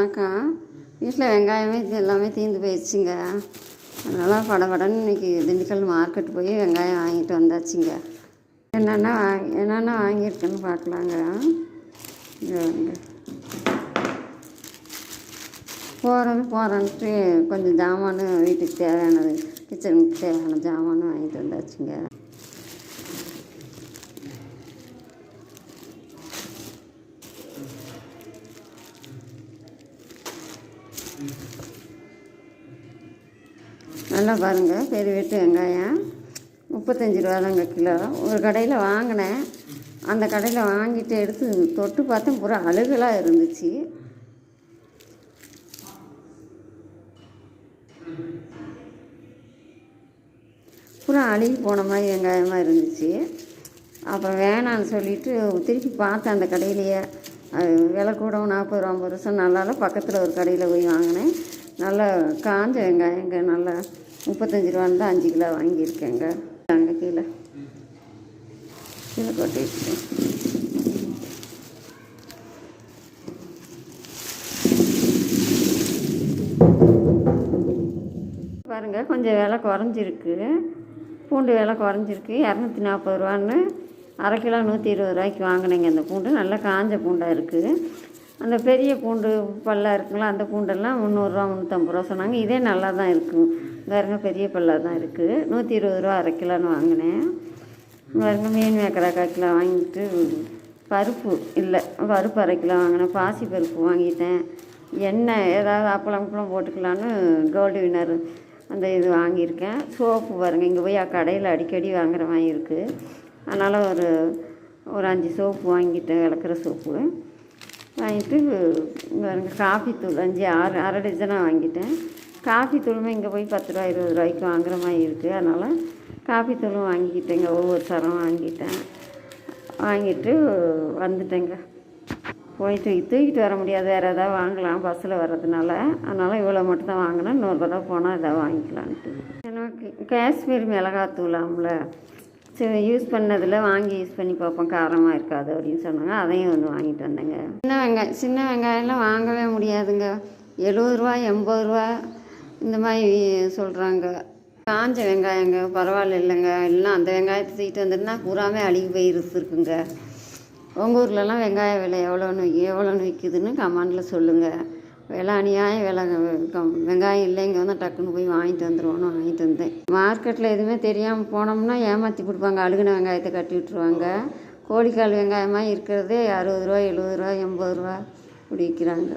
வணக்கம். வீட்டில் வெங்காயமே இது எல்லாமே தீர்ந்து போயிடுச்சுங்க. அதனால் படபடன்னு இன்றைக்கி திண்டுக்கல் மார்க்கெட் போய் வெங்காயம் வாங்கிட்டு வந்தாச்சுங்க. என்னென்ன வாங்கி என்னென்ன வாங்கியிருக்குன்னு பார்க்கலாங்க. இங்க வாங்க. போகிறது கொஞ்சம் ஜாமான் வீட்டுக்கு தேவையானது கிச்சனுக்கு தேவையான ஜாமானும் வாங்கிட்டு வந்தாச்சுங்க. நல்லா பாருங்கள் பெரிய வெட்டு வெங்காயம். முப்பத்தஞ்சு ரூபா தாங்க கிலோ. ஒரு கடையில் வாங்கினேன். அந்த கடையில் வாங்கிட்டு எடுத்து தொட்டு பார்த்தேன் பூரா அழுகலாக இருந்துச்சு. பூரா அழுகி போன மாதிரி வெங்காயமாக இருந்துச்சு. அப்புறம் வேணான்னு சொல்லிட்டு திருப்பி பார்த்தேன் அந்த கடையிலேயே. அது விலை கூட நாற்பது ரூபா ஐம்பது வருஷம் நல்லால பக்கத்தில் ஒரு கடையில் போய் வாங்கினேன். நல்லா காஞ்ச வெங்காயங்க நல்லா முப்பத்தஞ்சு ரூபான்னு தான் அஞ்சு கிலோ வாங்கியிருக்கேங்க. அங்கே கீழே. கீழே கொட்டி வச்சுட்டேன். பாருங்கள் கொஞ்சம் விலை குறைஞ்சிருக்கு. பூண்டு விலை குறைஞ்சிருக்கு. இரநூத்தி நாற்பது ரூபான்னு அரை கிலோ நூற்றி இருபது ரூபாய்க்கு வாங்கினேங்க. அந்த பூண்டு நல்லா காஞ்ச பூண்டாக இருக்குது அந்த பெரிய பூண்டு பல்லாக இருக்குங்களா அந்த பூண்டெல்லாம் முந்நூறுரூவா முந்நூற்றம்பது ரூபா சொன்னாங்க. இதே நல்லா தான் இருக்கும் பாருங்க பெரிய பல்லாக தான் இருக்குது நூற்றி இருபது ரூபா அரை கிலோன்னு வாங்கினேன். பாருங்க மீன் மேக்கரா கால் கிலோ வாங்கிட்டு பருப்பு இல்லை பருப்பு அரை கிலோ வாங்கினேன். பாசி பருப்பு வாங்கிட்டேன். எண்ணெய் ஏதாவது அப்பளம் அப்பளம் போட்டுக்கலான்னு கோல்டு வினர் அந்த இது வாங்கியிருக்கேன். சோப்பு பாருங்கள் இங்கே போய் கடையில் அடிக்கடி வாங்குகிற மாதிரி இருக்குது அதனால் ஒரு ஒரு அஞ்சு சோப்பு வாங்கிட்டேன் விளக்குற சோப்பு. வாங்கிட்டு பாருங்க காஃபி தூள் அஞ்சு ஆறு அரை டஜனாக வாங்கிட்டேன். காஃபி தூளுமே இங்கே போய் பத்து ரூபா இருபது ரூபாய்க்கு வாங்குற மாதிரி இருக்குது அதனால் காஃபி தூளும் வாங்கிக்கிட்டேங்க ஒவ்வொரு சரம் வாங்கிட்டேன். வாங்கிட்டு வந்துட்டேங்க. போயிட்டு தூக்கிட்டு வர முடியாது. வேறு எதாவது வாங்கலாம் பஸ்ஸில் வர்றதுனால. அதனால் இவ்வளோ மட்டும் தான் வாங்கினேன். இன்னொரு தடவை போனால் எதாவது வாங்கிக்கலான்ட்டு. எனக்கு காஷ்மீர் மிளகாத்தூளாம்ல சரி யூஸ் பண்ணதில் வாங்கி யூஸ் பண்ணி பார்ப்போம். காரமாக இருக்காது அப்படின்னு சொன்னாங்க. அதையும் வந்து வாங்கிட்டு வந்தேங்க. சின்ன வெங்காயம் சின்ன வெங்காயம்லாம் வாங்கவே முடியாதுங்க. எழுபது ரூபா எண்பது ரூபா இந்த மாதிரி சொல்கிறாங்க காஞ்ச வெங்காயங்க பரவாயில்ல இல்லைங்க எல்லாம் அந்த வெங்காயத்தை தூக்கிட்டு வந்துட்டுனா பூராமே அழுகி போயிருச்சு இருக்குங்க. உங்கள் ஊர்லலாம் வெங்காய விலை எவ்வளோன்னு எவ்வளோன்னு விற்குதுன்னு கமெண்டில் சொல்லுங்கள் விலை அநியாயம் விலை. வெங்காயம் வெங்காயம் இல்லைங்க வந்து டக்குன்னு போய் வாங்கிட்டு வந்துடுவோன்னு வாங்கிட்டு வந்தேன். மார்க்கெட்டில் எதுவுமே தெரியாமல் போனோம்னா ஏமாற்றி கொடுப்பாங்க. அழுகுன வெங்காயத்தை கட்டி விட்ருவாங்க கோழிக்கால் வெங்காயமாக இருக்கிறதே அறுபது ரூபா எழுபது ரூபா எண்பது ரூபா இப்படி விற்கிறாங்க